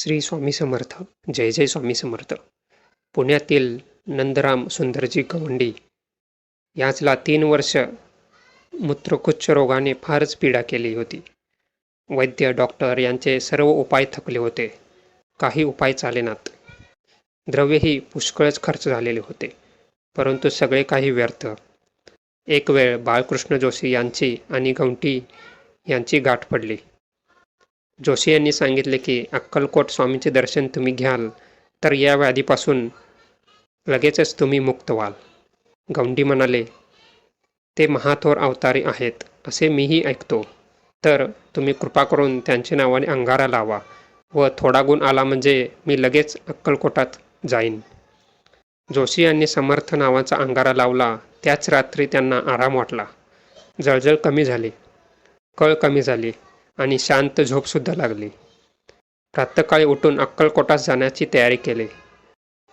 श्री स्वामी समर्थ. जय जय स्वामी समर्थ. पुण्यातील नंदराम सुंदरजी गवंडी याचला तीन वर्ष मूत्रकुच्छ रोगाने फारच पीडा केली होती. वैद्य डॉक्टर यांचे सर्व उपाय थकले होते. काही उपाय चालेनात द्रव्यही पुष्कळच खर्च झालेले होते. परंतु सगळे काही व्यर्थ. एक वेळ बाळकृष्ण जोशी यांची आणि गवंटी यांची गाठ पडली. जोशी यांनी सांगितले की अक्कलकोट स्वामींचे दर्शन तुम्ही घ्याल तर या व्याधीपासून लगेचच तुम्ही मुक्त व्हाल. गौंडी म्हणाले ते महाथोर अवतारी आहेत असे मीही ऐकतो. तर तुम्ही कृपा करून त्यांचे नावाने अंगारा लावा व थोडा गुण आला म्हणजे मी लगेच अक्कलकोटात जाईन. जोशी यांनी समर्थ नावाचा अंगारा लावला. त्याच रात्री त्यांना आराम वाटला. जळजळ कमी झाली. कळ कमी झाली. आणि शांत झोपसुद्धा लागली. प्रातःकाळी उठून अक्कलकोटात जाण्याची तयारी केली.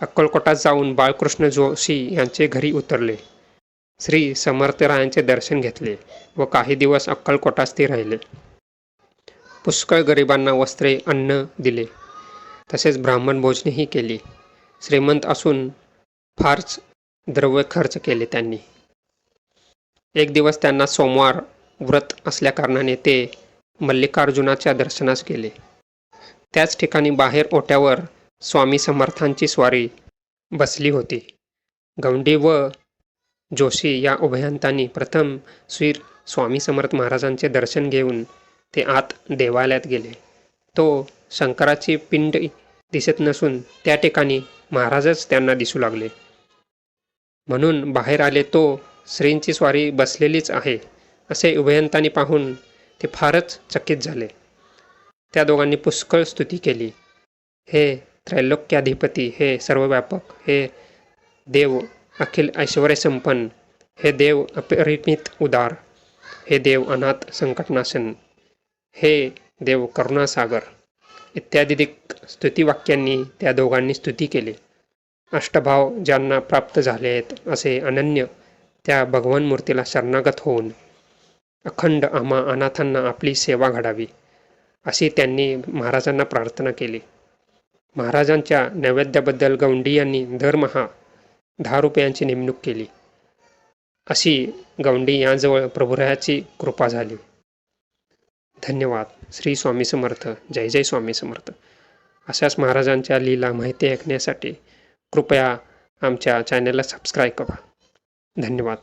अक्कलकोटात जाऊन बाळकृष्ण जोशी यांचे घरी उतरले. श्री समर्थरायांचे दर्शन घेतले व काही दिवस अक्कलकोटात ते राहिले. पुष्कळ गरिबांना वस्त्रे अन्न दिले. तसेच ब्राह्मण भोजनेही केली. श्रीमंत असून फारच द्रव्य खर्च केले त्यांनी. एक दिवस त्यांना सोमवार व्रत असल्याकारणाने ते मल्लिकार्जुनाच्या दर्शनास गेले. त्याच ठिकाणी बाहेर ओट्यावर स्वामी समर्थांची स्वारी बसली होती. गौंडी व जोशी या उभयंतांनी प्रथम श्री स्वामी समर्थ महाराजांचे दर्शन घेऊन ते आत देवालयात गेले. तो शंकराची पिंड दिसत नसून त्या ठिकाणी महाराजच त्यांना दिसू लागले. म्हणून बाहेर आले तो श्रींची स्वारी बसलेलीच आहे असे उभयंतांनी पाहून ते फारच चकित झाले. त्या दोघांनी पुष्कळ स्तुती केली. हे त्रैलोक्याधिपती हे सर्वव्यापक हे देव अखिल ऐश्वर्यसंपन्न हे देव अपरिमित उदार हे देव अनाथ संकटनाशन हे देव करुणासागर इत्यादी स्तुतीवाक्यांनी स्तुतिवाक्यांनी त्या दोघांनी स्तुती केली. अष्टभाव ज्यांना प्राप्त झाले आहेत असे अनन्य त्या भगवान मूर्तीला शरणागत होऊन अखंड आम्हा अनाथांना आपली सेवा घडावी अशी त्यांनी महाराजांना प्रार्थना केली. महाराजांच्या नैवेद्याबद्दल गौंडी यांनी दरमहा दहा रुपयांची नेमणूक केली. अशी गौंडी यांजवळ प्रभुरायाची कृपा झाली. धन्यवाद. श्री स्वामी समर्थ. जय जय स्वामी समर्थ. अशाच महाराजांच्या लीला माहिती ऐकण्यासाठी कृपया आमच्या चॅनलला सबस्क्राईब करा. धन्यवाद.